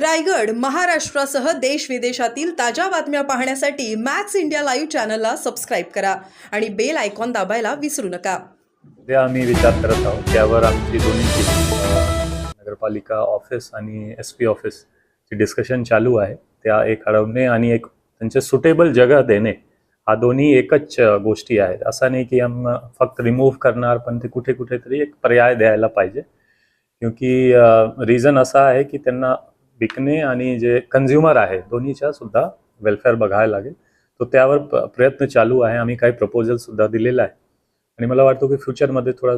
रायगड महाराष्ट्रासह देश विदेशातील ताज्या बातम्या पाहण्यासाठी मॅक्स इंडिया लाईव्ह चॅनलला सबस्क्राईब करा आणि बेल आयकॉन दाबायला विसरू नका. उद्या आम्ही विचार करत आहोत त्यावर आमची दोन्ही नगरपालिका ऑफिस आणि एस पी ऑफिसची डिस्कशन चालू आहे. त्या एक अडवणे आणि एक त्यांचे सुटेबल जगह देणे हा दोन्ही एकच अ, गोष्टी आहेत. असं नाही की आम फक्त रिमूव्ह करणार पण ते कुठे कुठेतरी एक पर्याय द्यायला पाहिजे. क्योंकि रिझन असा आहे की त्यांना विकणे आणि जे कन्झ्युमर आहे दोन्हीच्या सुद्धा वेलफेअर बघायला लागेल. तो त्यावर प्रयत्न चालू आहे. आम्ही काही प्रपोजल सुद्धा दिलेला आहे. आणि मला वाटतं की फ्युचरमध्ये थोडा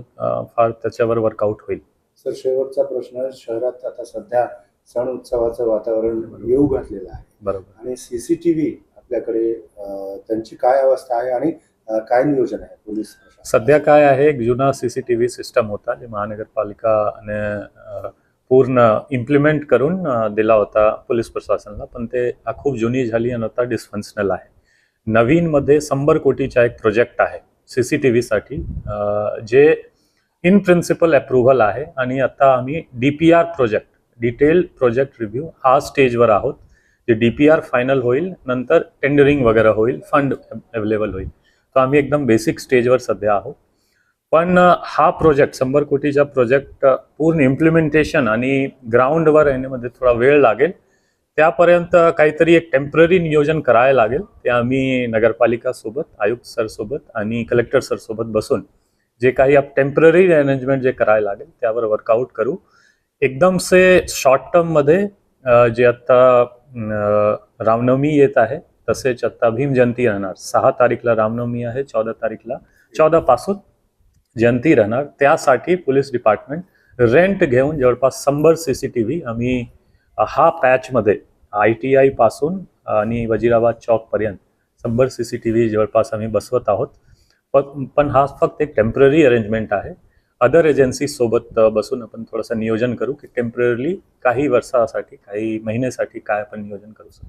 फार त्याच्यावर वर्कआउट होईल. सर शेवटचा प्रश्न शहरात आता सध्या सण उत्सवाचं वातावरण येऊ घातलेलं आहे. बरोबर. आणि सीसीटीव्ही आपल्याकडे त्यांची काय अवस्था आहे आणि काय नियोजन आहे पोलीस सध्या काय आहे एक जुना C C T V system होता जे महानगरपालिकाने पूर्ण इम्प्लिमेंट करून दिला होता पोलीस प्रशासनाला पण ते खूप जुनी झाली आणि आता डिस्फंक्शनल आहे. नवीनमध्ये शंभर कोटीचा एक प्रोजेक्ट आहे सी सी टी व्हीसाठी जे इन प्रिन्सिपल अप्रुव्हल आहे आणि आता आम्ही D P R project detail project review हा स्टेजवर आहोत. जे डी पी आर फायनल होईल नंतर टेंडरिंग वगैरे होईल फंड अवेलेबल होईल. तर आम्ही एकदम बेसिक स्टेजवर सध्या आहोत. पण हा प्रोजेक्ट शंभर कोटीचा प्रोजेक्ट पूर्ण इम्प्लिमेंटेशन आणि ग्राउंडवर येण्यामध्ये थोडा वेळ लागेल. त्यापर्यंत काहीतरी एक टेंपररी नियोजन करायला लागेल. ते आम्ही नगरपालिका सोबत आयुक्त सर सोबत आणि कलेक्टर सर सोबत बसून जे काही आप टेंपररी अरेंजमेंट जे करायला लागेल त्यावर वर्कआउट करू. एकदम से शॉर्ट टर्ममध्ये जे आत्ता रामनवमी येत आहे तसेच आत्ता भीम जयंती राहणार सहा तारीखला रामनवमी आहे चौदा तारीखला चौदा पासून जयंती राहणार. त्यासाठी पोलीस डिपार्टमेंट रेंट घेऊन जवळपास शंभर सी सी टी व्ही आम्ही हा पॅचमध्ये आय टी आयपासून आणि वजिराबाद चौकपर्यंत शंभर सी सी टी व्ही जवळपास आम्ही बसवत आहोत. पण पण हा फक्त एक टेंपररी अरेंजमेंट आहे. अदर एजन्सी सोबत बसून आपण थोडंसं नियोजन करू की टेंपररी काही वर्षासाठी काही महिन्यासाठी काय आपण नियोजन करू शकतो.